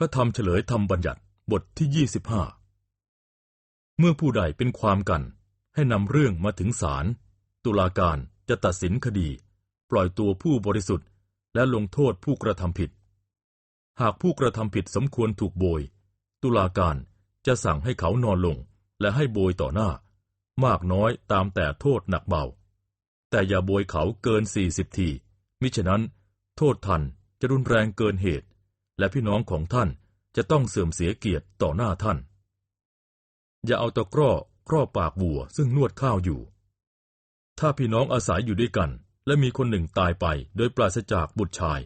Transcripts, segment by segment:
พระธรรมเฉลยธรรมบัญญัติบทที่ยี่สิบห้าเมื่อผู้ใดเป็นความกัน ให้นำเรื่องมาถึงศาลตุลาการจะตัดสินคดี ปล่อยตัวผู้บริสุทธิ์ และลงโทษผู้กระทำผิด หากผู้กระทำผิดสมควรถูกโบย ตุลาการจะสั่งให้เขานอนลงและให้โบยต่อหน้า มากน้อยตามแต่โทษหนักเบา แต่อย่าโบยเขาเกินสี่สิบที มิฉะนั้น โทษทันจะรุนแรงเกินเหตุ และพี่น้องของท่านจะต้องเสื่อมเสียเกียรติต่อหน้าท่าน อย่าเอาตะกร้อครอบปากวัวซึ่งนวดข้าวอยู่ ถ้าพี่น้องอาศัยอยู่ด้วยกัน และมีคนหนึ่งตายไปโดยปราศจากบุตรชาย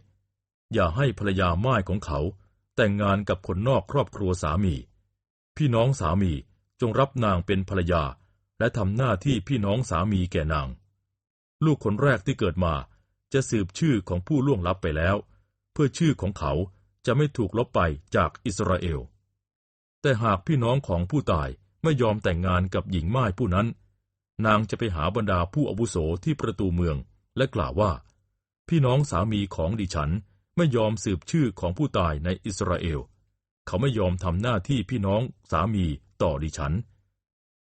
อย่าให้ภรรยาม่ายของเขา แต่งงานกับคนนอกครอบครัวสามี พี่น้องสามีจงรับนางเป็นภรรยา และทำหน้าที่พี่น้องสามีแก่นาง ลูกคนแรกที่เกิดมาจะสืบชื่อของผู้ล่วงลับไปแล้ว เพื่อชื่อของเขา จะไม่ถูกลบไปจากอิสราเอล แต่หากพี่น้องของผู้ตายไม่ยอมแต่งงานกับหญิงม่ายผู้นั้น นางจะไปหาบรรดาผู้อาวุโสที่ประตูเมือง และกล่าวว่า พี่น้องสามีของดิฉันไม่ยอมสืบชื่อของผู้ตายในอิสราเอล เขาไม่ยอมทำหน้าที่พี่น้องสามีต่อดิฉัน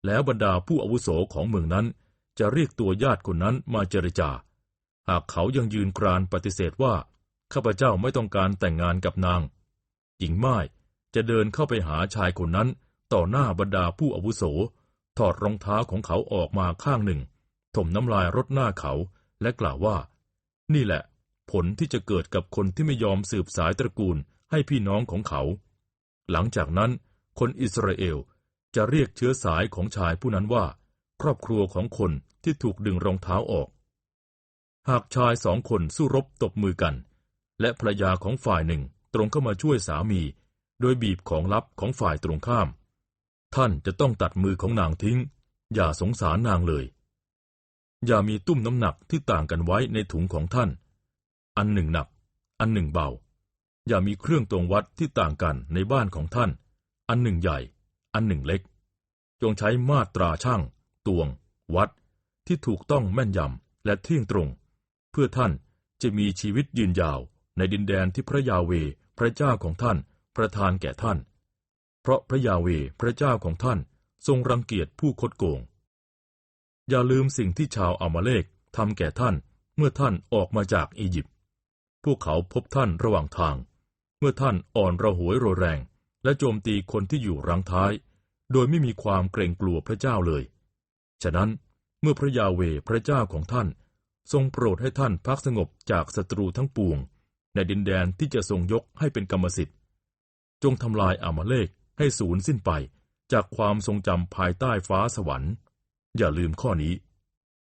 แล้วบรรดาผู้อาวุโสของเมืองนั้น จะเรียกตัวญาติคนนั้นมาเจรจา หากเขายังยืนกรานปฏิเสธว่า ข้าพเจ้าไม่ต้องการแต่งงานกับนาง หญิงไม้จะเดินเข้าไปหาชายคนนั้น ต่อหน้าบรรดาผู้อาวุโส ถอดรองเท้าของเขาออกมาข้างหนึ่ง ถมน้ำลายรดหน้าเขา และกล่าวว่า นี่แหละ ผลที่จะเกิดกับคนที่ไม่ยอมสืบสายตระกูลให้พี่น้องของเขา หลังจากนั้น คนอิสราเอลจะเรียกเชื้อสายของชายผู้นั้นว่า ครอบครัวของคนที่ถูกดึงรองเท้าออก หากชายสองคนสู้รบตบมือกัน และภรรยาของฝ่ายหนึ่งตรงเข้ามาช่วยสามี โดยบีบของลับของฝ่ายตรงข้าม ท่านจะต้องตัดมือของนางทิ้ง อย่าสงสารนางเลย อย่ามีตุ้มน้ำหนักที่ต่างกันไว้ในถุงของท่าน อันหนึ่งหนัก อันหนึ่งเบา อย่ามีเครื่องตวงวัดที่ต่างกันในบ้านของท่าน อันหนึ่งใหญ่ อันหนึ่งเล็ก จงใช้มาตราช่างตวง วัด ที่ถูกต้องแม่นยำและเที่ยงตรง เพื่อท่านจะมีชีวิตยืนยาว ในดินแดนที่พระยาเวพระเจ้าของท่าน ประทานแก่ท่าน เพราะพระยาเวพระเจ้าของท่านทรงรังเกียจผู้คดโกง อย่าลืมสิ่งที่ชาวอามาเลกทำแก่ท่านเมื่อท่านออกมาจากอียิปต์ พวกเขาพบท่านระหว่างทาง เมื่อท่านอ่อนระหวยโรแรง และโจมตีคนที่อยู่รังท้าย โดยไม่มีความเกรงกลัวพระเจ้าเลย ฉะนั้นเมื่อพระยาเวพระเจ้าของท่าน ทรงโปรดให้ท่านพักสงบจากศัตรูทั้งปวง ในดินแดนที่จะทรงยกให้เป็นกรรมสิทธิ์ จงทำลายอามาเลกให้สูญสิ้นไปจากความทรงจำภายใต้ฟ้าสวรรค์ อย่าลืมข้อนี้